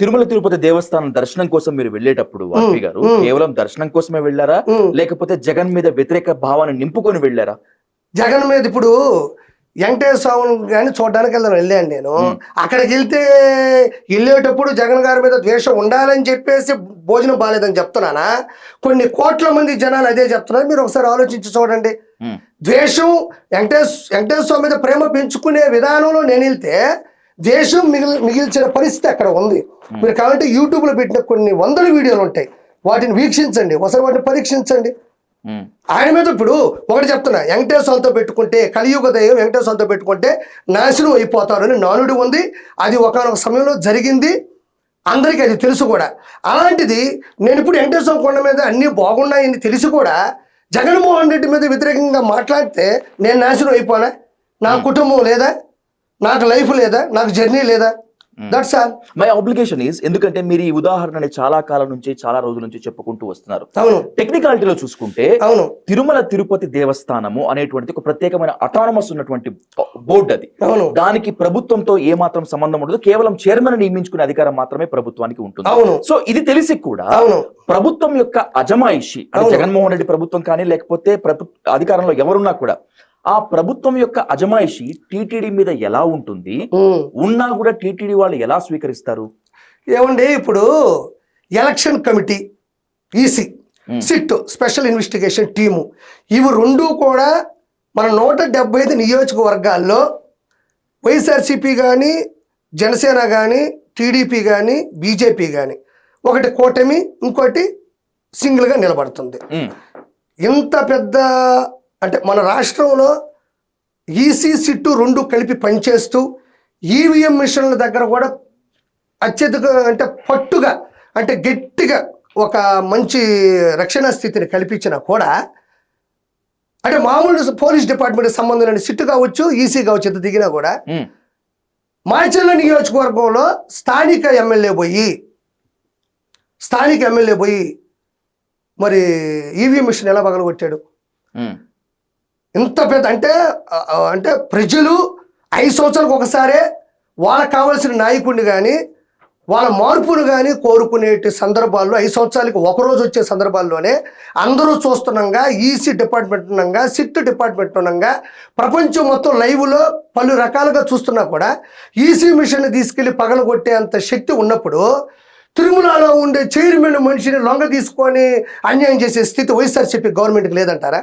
తిరుమల తిరుపతి దేవస్థానం దర్శనం కోసం మీరు వెళ్ళేటప్పుడు వాపి గారు. కేవలం దర్శనం కోసమే వెళ్ళారా. లేకపోతే జగన్ మీద వ్యతిరేక భావాన్ని నింపుకొని వెళ్ళారా జగన్ మీద ఇప్పుడు వెంకటేశ్వర స్వామిని కానీ చూడడానికి వెళ్దాను వెళ్ళాను నేను. అక్కడికి వెళ్తే వెళ్ళేటప్పుడు జగన్ గారి మీద ద్వేషం ఉండాలని చెప్పేసి భోజనం బాగాలేదని చెప్తున్నానా కొన్ని కోట్ల మంది జనాలు అదే చెప్తున్నారు మీరు ఒకసారి ఆలోచించి చూడండి. ద్వేషం వెంకటేశ్ వెంకటేశ్వర స్వామి మీద ప్రేమ పెంచుకునే విధానంలో నేను వెళ్తే ద్వేషం మిగిలి మిగిల్చిన పరిస్థితి అక్కడ ఉంది. మీరు కావాలంటే యూట్యూబ్లో పెట్టిన కొన్ని వందల వీడియోలు ఉంటాయి. వాటిని వీక్షించండి. ఒకసారి వాటిని పరీక్షించండి. ఆయన మీద ఇప్పుడు ఒకటి చెప్తున్నా. వెంకటేశ్వరంతో పెట్టుకుంటే కలియుగ దైవం వెంకటేశ్వరంతో పెట్టుకుంటే నాశనం అయిపోతారని నానుడి ఉంది. అది ఒకనొక సమయంలో జరిగింది. అందరికీ అది తెలుసు కూడా. అలాంటిది నేను ఇప్పుడు వెంకటేశ్వర కొండ మీద అన్నీ బాగున్నాయని తెలిసి కూడా జగన్మోహన్ రెడ్డి మీద వ్యతిరేకంగా మాట్లాడితే నేను నాశనం అయిపోనా? నా కుటుంబం లేదా? నాకు లైఫ్ లేదా నాకు జర్నీ లేదా? That's all my obligation is ఎందుకంటే మీరు ఈ ఉదాహరణని చాలా కాలం నుంచి చాలా రోజుల నుంచి చెప్పుకుంటూ వస్తున్నారు. అవును. టెక్నికాలిటీలో చూసుకుంటే అవును. తిరుమల తిరుపతి దేవస్థానము అనేటువంటిది ఒక ప్రత్యేకమైన అటానమస్ ఉన్నటువంటి బోర్డు అది. అవును. దానికి ప్రభుత్వంతో ఏ మాత్రం సంబంధం ఉండదు. కేవలం చైర్మన్ నియమించుకునే అధికారం మాత్రమే ప్రభుత్వానికి ఉంటుంది. అవును. సో ఇది తెలిసి కూడా అవును. ప్రభుత్వం యొక్క అజమాయిషి అంటే. జగన్మోహన్ రెడ్డి ప్రభుత్వం కానీ లేకపోతే అధికారంలో ఎవరున్నా కూడా ఆ ప్రభుత్వం యొక్క అజమాయిషి టీటీడీ మీద ఎలా ఉంటుంది. ఉన్నా కూడా టీటీడీ వాళ్ళు ఎలా స్వీకరిస్తారు ఏమండి ఇప్పుడు election committee EC. SIT special investigation team ఇవి రెండు కూడా మన నూట డెబ్బై ఐదు నియోజకవర్గాల్లో వైఎస్ఆర్సీపీ కానీ జనసేన కానీ టీడీపీ కానీ బీజేపీ కానీ ఒకటి కూటమి ఇంకోటి సింగిల్గా నిలబడుతుంది ఇంత పెద్ద అంటే మన రాష్ట్రంలో ఈసీ సిట్టు రెండు కలిపి పనిచేస్తూ ఈవీఎం మిషన్ల దగ్గర కూడా అత్యధిక అంటే పట్టుగా అంటే గట్టిగా ఒక మంచి రక్షణ స్థితిని కల్పించినా కూడా అంటే మామూలు పోలీస్ డిపార్ట్మెంట్ సంబంధం లేని సిట్టు కావచ్చు ఈసీ కావచ్చు ఎంత దిగినా కూడా మాచర్ల నియోజకవర్గంలో స్థానిక ఎమ్మెల్యే పోయి స్థానిక ఎమ్మెల్యే పోయి మరి ఈవీఎం మిషన్ ఎలా పగలగొట్టాడు? ఇంత పెద్ద అంటే అంటే ప్రజలు ఐదు సంవత్సరాలకు ఒకసారే వాళ్ళకి కావాల్సిన నాయకుడిని కానీ వాళ్ళ మార్పును కానీ కోరుకునే సందర్భాల్లో ఐదు సంవత్సరాలకి ఒక రోజు వచ్చే సందర్భాల్లోనే అందరూ చూస్తుండగా ఈసీ డిపార్ట్మెంట్ ఉండగా సిట్ డిపార్ట్మెంట్ ఉండగా ప్రపంచం మొత్తం లైవ్లో పలు రకాలుగా చూస్తున్నా కూడా ఈసీ మిషన్ తీసుకెళ్ళి పగలగొట్టే అంత శక్తి ఉన్నప్పుడు తిరుమలలో ఉండే చైర్మన్ మనిషిని లొంగ తీసుకొని అన్యాయం చేసే స్థితి వైఎస్ఆర్సీపీ గవర్నమెంట్కి లేదంటారా?